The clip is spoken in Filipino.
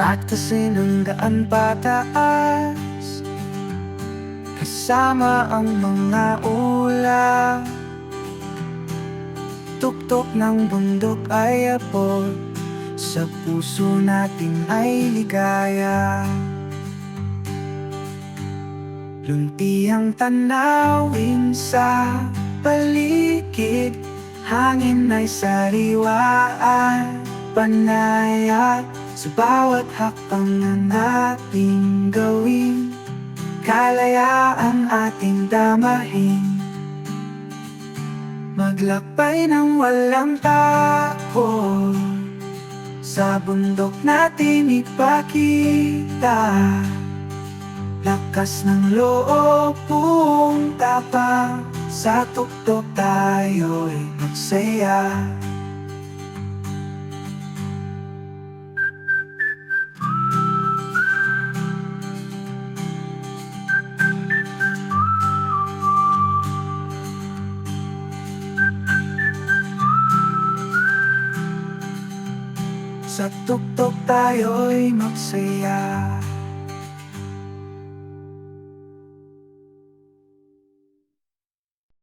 Patasin ang daan pataas Kasama ang mga ulap Tuktok ng bundok ay abot Sa puso natin ay ligaya. Lumpiyang tanawin sa paligid Hangin ay sariwaan Panayat sa bawat hakbang na nating gawin. Kalayaan ating damahin. Maglakbay ng walang takot Sa bundok natin ipakita. Lakas ng loob kung tapang. Sa tuktok tayo'y magsaya Sa tuktok tayo'y magsaya.